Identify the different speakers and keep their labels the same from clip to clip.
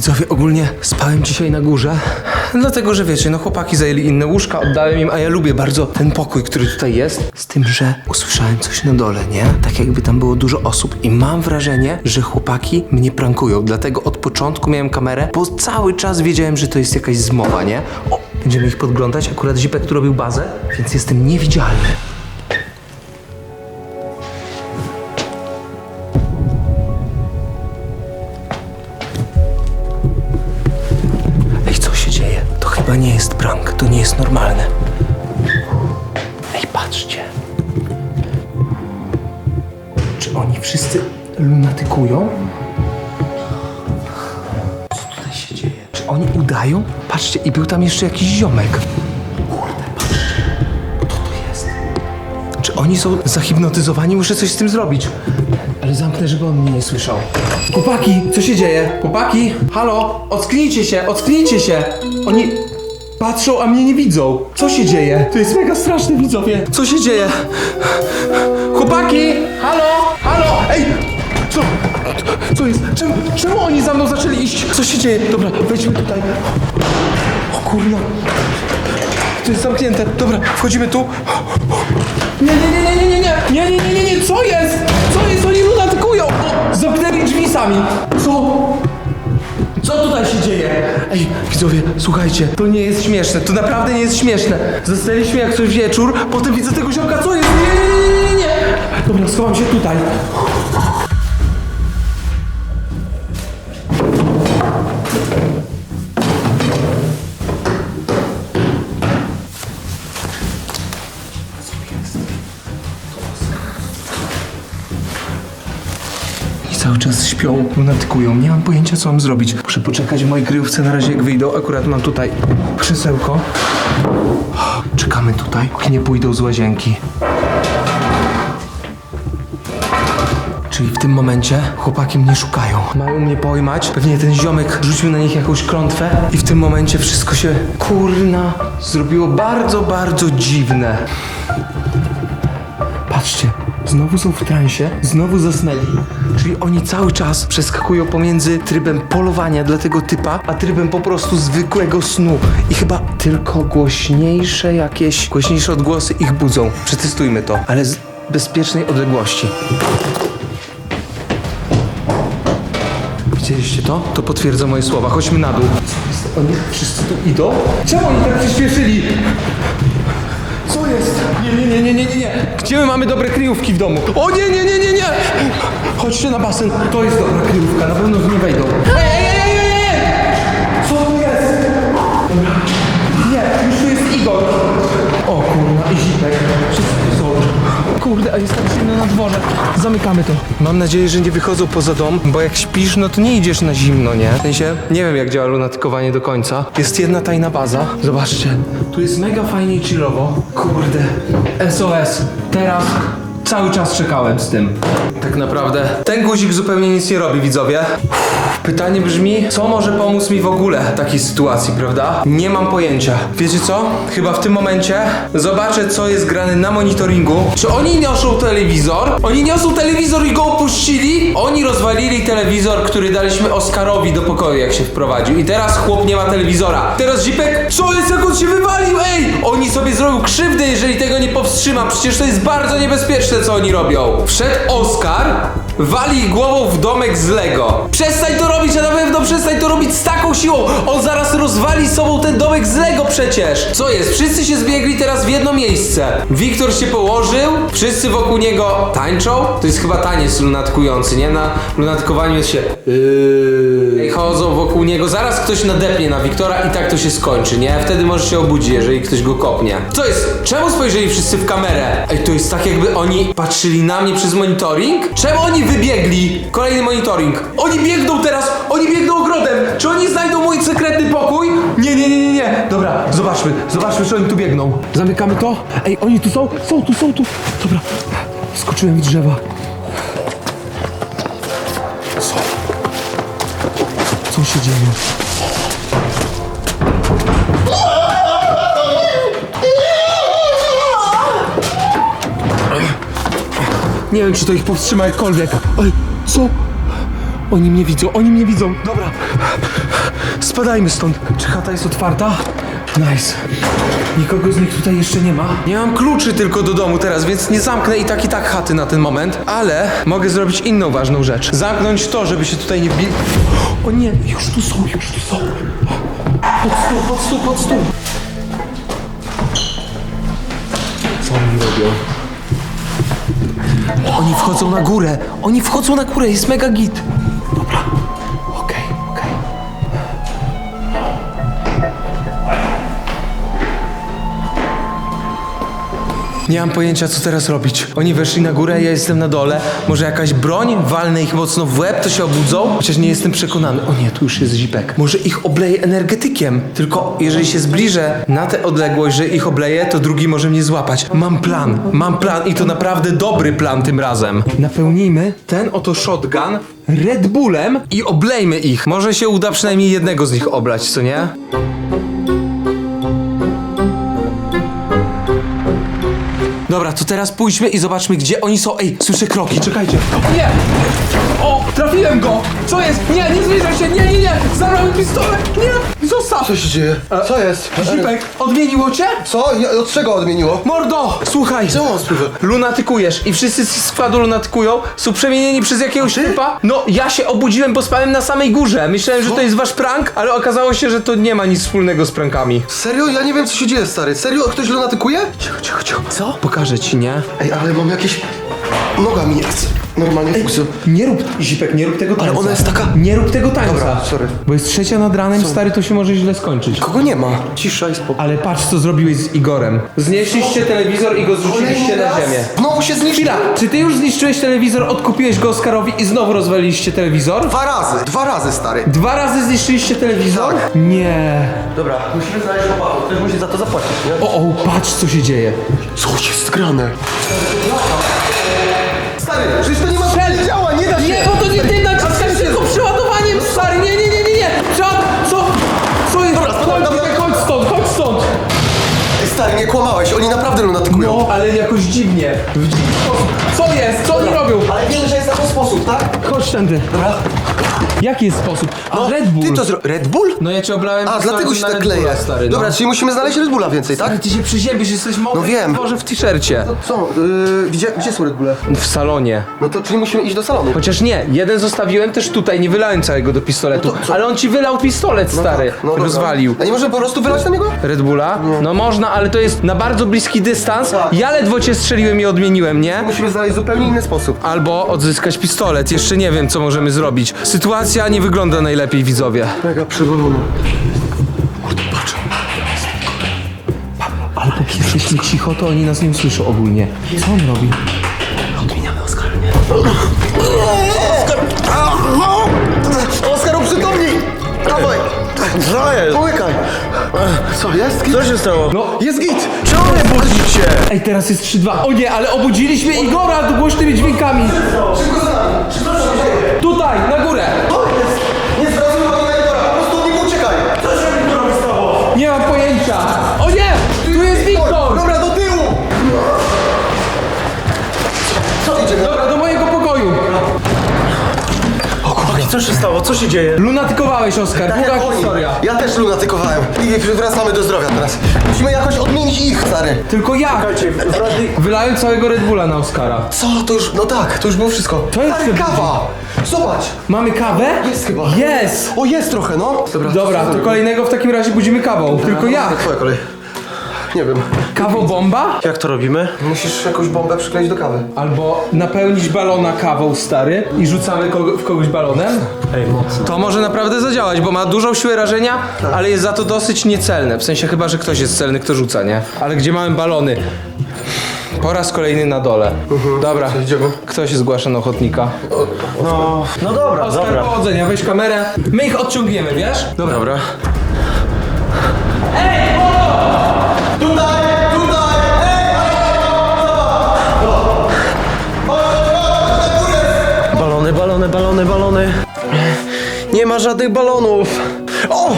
Speaker 1: Widzowie, ogólnie spałem dzisiaj na górze, dlatego że wiecie, no chłopaki zajęli inne łóżka, oddałem im, a ja lubię bardzo ten pokój, który tutaj jest. Z tym, że usłyszałem coś na dole, nie? Tak jakby tam było dużo osób i mam wrażenie, że chłopaki mnie prankują, dlatego od początku miałem kamerę, bo cały czas wiedziałem, że to jest jakaś zmowa, nie? O, będziemy ich podglądać, akurat Zipek tu robił bazę, więc jestem niewidzialny. Jest normalne. Ej, patrzcie. Czy oni wszyscy lunatykują? Co tutaj się dzieje? Czy oni udają? Patrzcie, i był tam jeszcze jakiś ziomek. Kurde, patrzcie. Kto to jest? Czy oni są zahipnotyzowani? Muszę coś z tym zrobić. Ale zamknę, żeby on mnie nie słyszał. Chłopaki, co się dzieje? Chłopaki, halo, ocknijcie się, ocknijcie się. Oni patrzą, a mnie nie widzą. Co się dzieje? To jest mega straszne, widzowie. Co się dzieje? Chłopaki, halo, halo, ej, co? Co jest? Czemu, czemu oni za mną zaczęli iść? Co się dzieje? Dobra, wejdźmy tutaj. O kurna. To jest zamknięte. Dobra, wchodzimy tu. Nie, nie, nie, nie, nie, nie, nie, nie, nie, nie, nie, nie, co jest? Co jest? Oni lunatykują! O, zamknęli drzwi sami. Co? Co tutaj się dzieje? Ej, widzowie, słuchajcie, to nie jest śmieszne, to naprawdę nie jest śmieszne. Zostaliśmy jak coś wieczór, potem widzę tego ziomka, co jest? Nie, nie, nie, nie, nie. Dobra, schowam się tutaj. Lunatykują. Nie mam pojęcia, co mam zrobić. Muszę poczekać w mojej kryjówce na razie, jak wyjdą. Akurat mam tutaj krzesełko. Czekamy tutaj, póki nie pójdą z łazienki. Czyli w tym momencie chłopaki mnie szukają. Mają mnie pojmać. Pewnie ten ziomek rzucił na nich jakąś klątwę i w tym momencie wszystko się kurna zrobiło bardzo, bardzo dziwne. Patrzcie, znowu są w transie, znowu zasnęli. Czyli oni cały czas przeskakują pomiędzy trybem polowania dla tego typa, a trybem po prostu zwykłego snu. I chyba tylko głośniejsze jakieś, głośniejsze odgłosy ich budzą. Przetestujmy to, ale z bezpiecznej odległości. Widzieliście to? To potwierdza moje słowa. Chodźmy na dół. Co jest? Oni wszyscy tu idą? Czemu oni tak przyspieszyli? Jest? Nie, nie, nie, nie, nie, nie, nie. Gdzie my mamy dobre kryjówki w domu? O nie, nie, nie, nie, nie! Chodźcie na basen. To jest dobra kryjówka, na pewno w nie wejdą. Ej, ej, ej, ej, ej! Co tu jest? Nie, już tu jest Igor. O kurwa, i Zipek. Kurde, a jest tak zimno na dworze. Zamykamy to. Mam nadzieję, że nie wychodzą poza dom, bo jak śpisz, no to nie idziesz na zimno, nie? W sensie, nie wiem jak działa lunatykowanie do końca. Jest jedna tajna baza. Zobaczcie, tu jest mega fajnie i chillowo. Kurde, SOS. Teraz cały czas czekałem z tym. Tak naprawdę ten guzik zupełnie nic nie robi, widzowie. Pytanie brzmi, co może pomóc mi w ogóle w takiej sytuacji, prawda? Nie mam pojęcia. Wiecie co? Chyba w tym momencie zobaczę, co jest grane na monitoringu. Czy oni niosą telewizor? Oni niosą telewizor i go opuścili? Oni rozwalili telewizor, który daliśmy Oskarowi do pokoju, jak się wprowadził. I teraz chłop nie ma telewizora. Teraz Zipek, co jest, jak on się wywalił? Ej! Oni sobie zrobią krzywdę, jeżeli tego nie powstrzymam. Przecież to jest bardzo niebezpieczne, co oni robią. Wszedł Oskar, wali głową w domek z Lego. Przestań to robić, a na pewno przestań to robić z taką siłą. On zaraz rozwali sobą ten domek z Lego przecież. Co jest? Wszyscy się zbiegli teraz w jedno miejsce. Wiktor się położył, wszyscy wokół niego tańczą. To jest chyba taniec lunatkujący, nie? Na lunatkowaniu jest się... Yy... Chodzą wokół niego, zaraz ktoś nadepnie na Wiktora i tak to się skończy, nie? Wtedy może się obudzi, jeżeli ktoś go kopnie. Co jest? Czemu spojrzeli wszyscy w kamerę? Ej, to jest tak jakby oni patrzyli na mnie przez monitoring? Czemu oni wybiegli? Kolejny monitoring. Oni biegną teraz, oni biegną ogrodem. Czy oni znajdą mój sekretny pokój? Nie, nie, nie, nie, nie. Dobra, zobaczmy, zobaczmy, czy oni tu biegną. Zamykamy to. Ej, oni tu są? Są tu, są tu. Dobra, skoczyłem w drzewa. Co? Co się dzieje? Nie wiem, czy to ich powstrzyma jakkolwiek. Ej, co? Oni mnie widzą, oni mnie widzą. Dobra. Spadajmy stąd. Czy chata jest otwarta? Nice. Nikogo z nich tutaj jeszcze nie ma. Nie mam kluczy tylko do domu teraz, więc nie zamknę i tak i tak chaty na ten moment, ale mogę zrobić inną ważną rzecz. Zamknąć to, żeby się tutaj nie wbili. O nie, już tu są, już tu są. Pod stół, pod stół, pod stół. Co oni robią? Oni wchodzą na górę. Oni wchodzą na górę, jest mega git. Nie mam pojęcia, co teraz robić. Oni weszli na górę, ja jestem na dole. Może jakaś broń? Walnę ich mocno w łeb, to się obudzą? Chociaż nie jestem przekonany. O nie, tu już jest zipek. Może ich obleję energetykiem. Tylko jeżeli się zbliżę na tę odległość, że ich obleję, to drugi może mnie złapać. Mam plan, mam plan i to naprawdę dobry plan tym razem. Napełnijmy ten oto shotgun Red Bullem i oblejmy ich. Może się uda przynajmniej jednego z nich oblać, co nie? Dobra, to teraz pójdźmy i zobaczmy, gdzie oni są. Ej, słyszę kroki, czekajcie. O nie! O, trafiłem go! Co jest? Nie, nie zbliżaj się! Nie, nie, nie! Zabrałem pistolet! Nie! Zostaw!
Speaker 2: Co się dzieje? Co jest?
Speaker 1: Zipek, odmieniło cię?
Speaker 2: Co? Ja- Od czego odmieniło?
Speaker 1: Mordo! Słuchaj!
Speaker 2: Co mam sprawę?
Speaker 1: Lunatykujesz i wszyscy z składu lunatykują, są przemienieni przez jakiegoś
Speaker 2: ty?
Speaker 1: typa. No, ja się obudziłem, bo spałem na samej górze. Myślałem, że to jest wasz prank, ale okazało się, że to nie ma nic wspólnego z prankami.
Speaker 2: Serio? Ja nie wiem co się dzieje, stary. Serio? Ktoś lunatykuje?
Speaker 1: Cicho, cicho, cicho. Co? Pokażę ci, nie?
Speaker 2: Ej, ale mam jakieś... Noga mi jest. Normalnie fuksu.
Speaker 1: Nie rób, Zipek, nie rób tego tańca.
Speaker 2: ona jest taka-
Speaker 1: Nie rób tego tańca.
Speaker 2: Dobra, sorry.
Speaker 1: Bo jest trzecia nad ranem, stary, to się może źle skończyć.
Speaker 2: Kogo nie ma? Cisza i spokój.
Speaker 1: Ale patrz, co zrobiłeś z Igorem. Znieśliście telewizor i go zrzuciliście na ziemię.
Speaker 2: Znowu się zniszczył.
Speaker 1: Chwila, czy ty już zniszczyłeś telewizor, odkupiłeś go Oskarowi i znowu rozwaliliście telewizor?
Speaker 2: Dwa razy, dwa razy, stary.
Speaker 1: Dwa razy zniszczyliście telewizor?
Speaker 2: Tak.
Speaker 1: Nie.
Speaker 2: Dobra, musimy znaleźć chłopaków. Ktoś musi za to zapłacić, nie?
Speaker 1: O, o, patrz, co się dzieje.
Speaker 2: Co jest grane? Stary, przecież
Speaker 1: No, ale jakoś dziwnie. W dziwny sposób. Co jest? Co oni robią?
Speaker 2: Ale wiesz, że jest na ten sposób, tak?
Speaker 1: Chodź tędy.
Speaker 2: Dobra.
Speaker 1: Jaki jest sposób? A, Red Bull.
Speaker 2: Ty to zro... Red Bull?
Speaker 1: No ja cię oblałem
Speaker 2: A, dlatego się
Speaker 1: na
Speaker 2: tak
Speaker 1: Red Bulla,
Speaker 2: kleje.
Speaker 1: stary, no.
Speaker 2: Dobra, czyli musimy znaleźć Red Bulla więcej, tak?
Speaker 1: Ale ty się przyziębisz, jesteś mokry
Speaker 2: No wiem.
Speaker 1: Boże w t-shircie.
Speaker 2: Co? Yy, gdzie, gdzie są Red Bulle?
Speaker 1: W salonie.
Speaker 2: No to czyli musimy iść do salonu.
Speaker 1: Chociaż nie, jeden zostawiłem też tutaj, nie wylałem całego do pistoletu.
Speaker 2: No to co?
Speaker 1: ale on ci wylał pistolet, stary.
Speaker 2: No dobra.
Speaker 1: Rozwalił.
Speaker 2: A nie możemy po prostu wylać na niego?
Speaker 1: Red Bulla? No można, ale to jest na bardzo bliski dystans. Ja ledwo cię strzeliłem i odmieniłem, nie?
Speaker 2: Musimy znaleźć zupełnie inny sposób.
Speaker 1: Albo odzyskać pistolet. Jeszcze nie wiem, co możemy zrobić. Sytuacja nie wygląda najlepiej, widzowie.
Speaker 2: Mega przewalone.
Speaker 1: Ale jak jesteśmy cicho, to oni nas nie usłyszą ogólnie. Co on robi?
Speaker 2: Odmieniamy Oskar, nie? Oskar, uprzytomnij! Dawaj!
Speaker 3: Co jest?
Speaker 2: Połykaj! Co, jest git?
Speaker 3: Co się stało?
Speaker 1: No,
Speaker 2: Jest git!
Speaker 3: Czemu nie budzicie?
Speaker 1: Ej, teraz jest 3-2. O nie, ale obudziliśmy Igora głośnymi dźwiękami.
Speaker 2: Szybko za nami! Szybko co się dzieje?
Speaker 1: Tutaj, na górę.
Speaker 2: To jest! Nie zwracaj uwagi na Igora, po prostu od niego uciekaj!
Speaker 1: Nie mam pojęcia. O nie, tu jest Wiktor.
Speaker 2: Dobra, do tyłu! Co idziemy?
Speaker 1: Dobra, do mojego pokoju.
Speaker 3: Co się stało? Co się dzieje?
Speaker 1: Lunatykowałeś, Oskar.
Speaker 2: Tak
Speaker 1: Długa
Speaker 2: oni.
Speaker 1: historia.
Speaker 2: Ja też lunatykowałem. I wracamy do zdrowia teraz. Musimy jakoś odmienić ich, stary.
Speaker 1: Tylko jak?
Speaker 3: Słuchajcie, w razie...
Speaker 1: Wylałem całego Red Bulla na Oskara.
Speaker 2: Co? To już, no tak, to już było wszystko.
Speaker 1: To jest
Speaker 2: Stary,
Speaker 1: chyba-
Speaker 2: kawa! Zobacz!
Speaker 1: Mamy kawę?
Speaker 2: Jest chyba.
Speaker 1: Jest.
Speaker 2: O, jest trochę, no. Dobra,
Speaker 1: Dobra, to kolejnego w takim razie budzimy kawą. Tylko jak?
Speaker 2: Twoja kolej. Nie wiem.
Speaker 1: Kawobomba?
Speaker 3: Jak to robimy?
Speaker 2: Musisz jakąś bombę przykleić do kawy.
Speaker 1: Albo napełnić balona kawą, stary, i rzucamy kogo, w kogoś balonem?
Speaker 3: Ej, mocno.
Speaker 1: To może naprawdę zadziałać, bo ma dużą siłę rażenia, ale jest za to dosyć niecelne. W sensie chyba, że ktoś jest celny, kto rzuca, nie? Ale gdzie mamy balony? Po raz kolejny na dole. Dobra,
Speaker 2: Idziemy.
Speaker 1: kto się zgłasza na ochotnika?
Speaker 3: No, no dobra,
Speaker 1: Oskar,
Speaker 3: dobra.
Speaker 1: powodzenia, weź kamerę. My ich odciągniemy, wiesz? Dobra. Dobra.
Speaker 3: Żadnych balonów. O!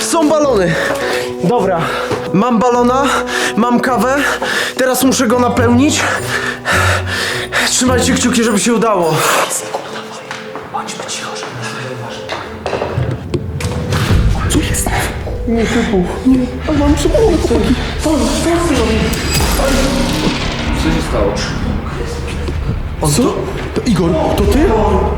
Speaker 3: Są balony. Dobra. Mam balona, mam kawę. Teraz muszę go napełnić. Trzymajcie kciuki, żeby się udało.
Speaker 1: Bądźmy cicho, żeby nas nie
Speaker 3: Nie wybuch. Nie, a mam przypomnę, chłopaki. Pan, pan.
Speaker 1: Co się stało?
Speaker 3: Co? Igor, to ty?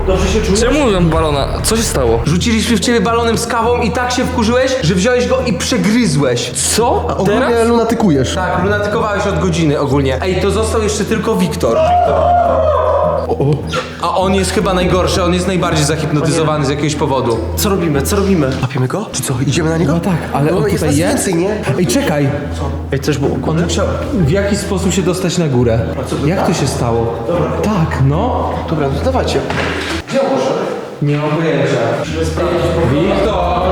Speaker 3: Dobrze się czujesz?
Speaker 4: Czemu mam balona? Co się stało?
Speaker 1: Rzuciliśmy w ciebie balonem z kawą i tak się wkurzyłeś, że wziąłeś go i przegryzłeś.
Speaker 4: Co?
Speaker 2: Ogólnie lunatykujesz.
Speaker 1: Tak, lunatykowałeś od godziny ogólnie. Ej, to został jeszcze tylko Wiktor. A on jest chyba najgorszy, on jest najbardziej zahipnotyzowany z jakiegoś powodu.
Speaker 3: Co robimy, co robimy?
Speaker 2: Łapiemy go? Czy co, idziemy na niego?
Speaker 1: No tak, ale
Speaker 2: no,
Speaker 1: on
Speaker 2: jest
Speaker 1: tutaj
Speaker 2: nas
Speaker 1: jest?
Speaker 2: więcej, nie?
Speaker 1: Ej, czekaj!
Speaker 3: Ej, coś było
Speaker 1: On musiał w jakiś sposób się dostać na górę. Jak to się stało? Tak, no.
Speaker 2: Dobra, no to dawajcie.
Speaker 1: Nie mam pojęcia. Wiktor!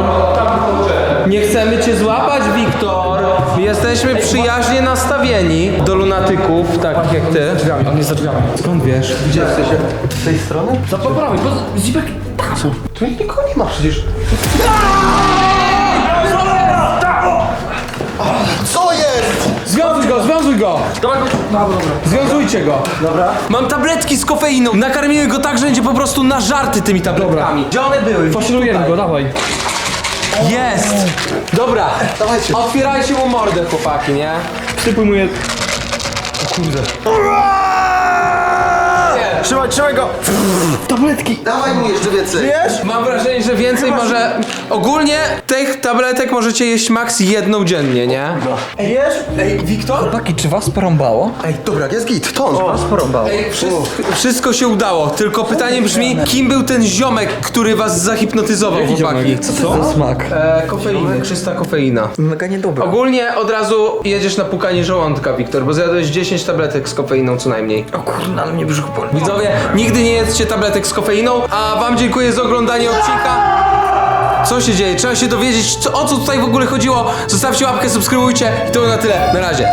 Speaker 1: Nie chcemy cię złapać, Wiktor! Jesteśmy przyjaźnie nastawieni do lunatyków, takich jak ty.
Speaker 4: On jest za drzwiami.
Speaker 1: Skąd wiesz?
Speaker 2: Gdzie jesteście? Z tej strony?
Speaker 4: Za po prawej, bo Zipek...
Speaker 2: Co? Tu nikogo nie ma przecież. Co jest?
Speaker 1: Związuj go, związuj go!
Speaker 4: Dawaj go. Dobra, dobra.
Speaker 1: Związujcie go! Dobra. Mam tabletki z kofeiną. Nakarmiły go tak, że będzie po prostu na żarty tymi tabletkami. Gdzie one były?
Speaker 4: Poszylujemy go, dawaj.
Speaker 1: Jest! Dobra,
Speaker 2: Dawajcie.
Speaker 1: otwierajcie mu mordę, chłopaki, nie?
Speaker 4: Przypój mu je...
Speaker 3: Trzymaj, trzymaj go! Tabletki!
Speaker 2: Dawaj mu jeszcze więcej.
Speaker 3: Wiesz?
Speaker 1: Mam wrażenie, że więcej może... Ogólnie tych tabletek możecie jeść maks jedną dziennie, nie?
Speaker 3: Wiesz? Ej, Wiktor?
Speaker 4: Taki, czy was porąbało?
Speaker 2: Ej, dobra, jest git, to on.
Speaker 3: porąbał.
Speaker 1: Ej, wszystko, wszystko się udało, tylko pytanie brzmi, kim był ten ziomek, który was zahipnotyzował, chłopaki?
Speaker 4: Co to za smak?
Speaker 1: E, kofeiny, czysta kofeina.
Speaker 4: Mega niedobry.
Speaker 1: Ogólnie od razu jedziesz na pukanie żołądka, Wiktor, bo zjadłeś 10 tabletek z kofeiną co najmniej.
Speaker 4: O kurna, ale mnie brzuch boli.
Speaker 1: Widzowie, nigdy nie jedzcie tabletek z kofeiną, a wam dziękuję za oglądanie odcinka. Co się dzieje? Trzeba się dowiedzieć, co, o co tutaj w ogóle chodziło. Zostawcie łapkę, subskrybujcie i to na tyle. Na razie.